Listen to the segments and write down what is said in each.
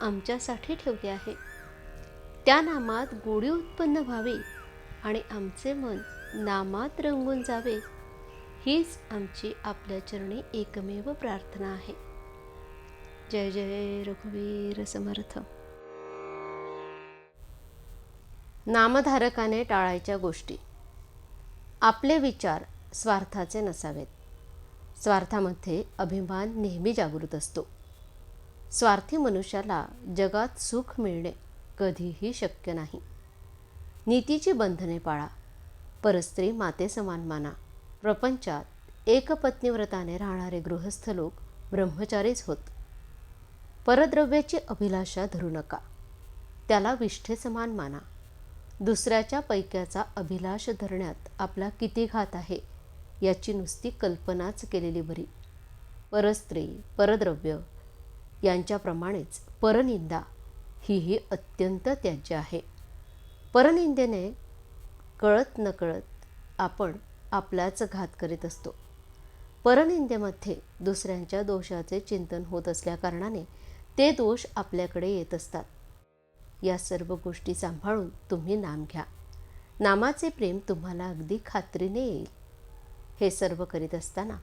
आमच्यासाठी ठेवले आहे. त्या नामात गोडी उत्पन्न व्हावी आणि आमचे मन नामात रंगून जावे हीच आमची आपल्या चरणी एकमेव प्रार्थना आहे. जय जय रघुवीर समर्थ. नामधारकाने टाळायच्या गोष्टी. आपले विचार स्वार्थाचे नसावेत. स्वार्थामध्ये अभिमान नेहमी जागृत असतो. स्वार्थी मनुष्याला जगात सुख मिळणे कधीही शक्य नाही. नीतीची बंधने पाळा. परस्त्री माते समान माना. प्रपंचात एकपत्नीव्रताने राहणारे गृहस्थ लोक ब्रह्मचारीच होत. परद्रव्याची अभिलाषा धरू नका. त्याला विष्ठे समान माना. दुसऱ्याच्या पैक्याचा अभिलाष धरण्यात आपला किती घात आहे याची नुसती कल्पनाच केलेली बरी. परस्त्री परद्रव्य यांच्याप्रमाणेच परनिंदा हीही अत्यंत त्याज्य आहे. परनिंदेने कळत नकळत आपण आपलाच घात करीत असतो. परनिंदेमध्ये दुसऱ्यांच्या दोषाचे चिंतन होत असल्याकारणाने ते दोष आपल्याकडे येत असतात. या सर्व गोष्टी सांभाळून तुम्ही नाम घ्या. नामाचे प्रेम तुम्हाला अगदी खात्रीने येईल. हे सर्व करीत असताना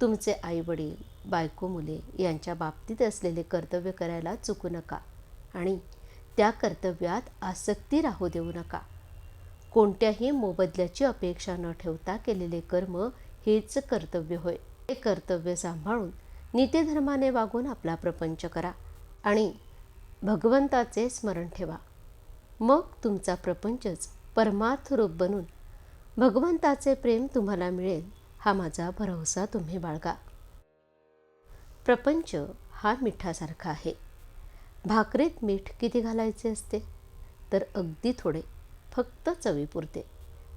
तुमचे आईवडील बायको मुले यांच्या बाबतीत असलेले कर्तव्य करायला चुकू नका आणि त्या कर्तव्यात आसक्ती राहू देऊ नका. कोणत्याही मोबदल्याची अपेक्षा न ठेवता केलेले कर्म हेच कर्तव्य होय. हे कर्तव्य सांभाळून नित्यधर्माने वागून आपला प्रपंच करा आणि भगवंताचे स्मरण ठेवा. मग तुमचा प्रपंचच परमार्थ रूप बनून भगवंताचे प्रेम तुम्हाला मिळेल हा माझा भरवसा तुम्ही बाळगा. प्रपंच हा मिठासारखा आहे. भाकरीत मीठ किती घालायचे असते? तर अगदी थोडे फक्त चवीपुरते.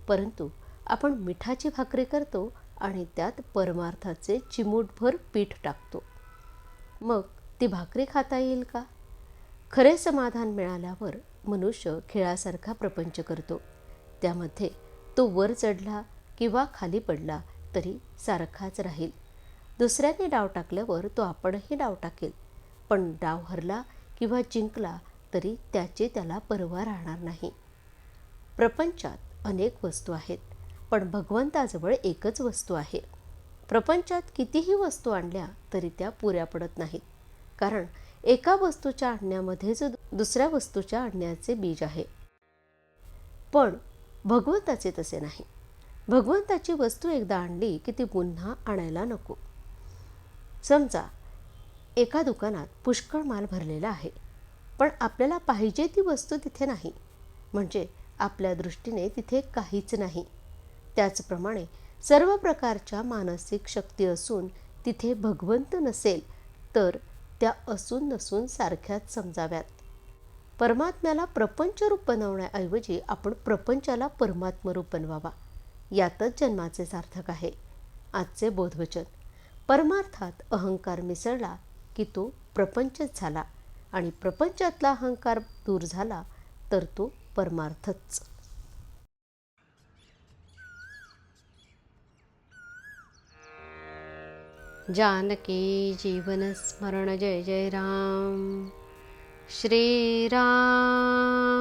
परंतु आपण मिठाची भाकरी करतो आणि त्यात परमार्थाचे चिमूटभर पीठ टाकतो. मग ती भाकरी खाता येईल का? खरे समाधान मिळाल्यावर मनुष्य खेळासारखा प्रपंच करतो. त्यामध्ये तो वर चढला किंवा खाली पडला तरी सारखाच राहील. दुसऱ्याने डाव टाकल्यावर तो आपणही डाव टाकेल. पण डाव हरला किंवा जिंकला तरी त्याचे त्याला पर्वा राहणार नाही. प्रपंचात अनेक वस्तू आहेत पण भगवंताजवळ एकच वस्तू आहे. प्रपंचात कितीही वस्तू आणल्या तरी त्या पुऱ्या पडत नाहीत. कारण एका वस्तूच्या आणण्यामध्येच दुसऱ्या वस्तूच्या आणण्याचे बीज आहे. पण भगवंताचे तसे नाही. भगवंताची वस्तू एकदा आणली की ती पुन्हा आणायला नको. समजा एका दुकानात पुष्कळ माल भरलेला आहे पण आपल्याला पाहिजे ती वस्तू तिथे नाही. म्हणजे आपल्या दृष्टीने तिथे काहीच नाही. त्याचप्रमाणे सर्व प्रकारच्या मानसिक शक्ती असून तिथे भगवंत नसेल तर त्या असून नसून सारख्याच समजाव्यात. परमात्म्याला प्रपंचरूप बनवण्याऐवजी आपण प्रपंचाला परमात्मरूप बनवावा. यातच जन्माचे सार्थक आहे. आजचे बोधवचन. परमार्थात अहंकार मिसळला की तो प्रपंचच झाला आणि प्रपंचातला अहंकार दूर झाला तर तो परमार्थच. जानकी जीवन स्मरण जय जय राम. श्रीराम.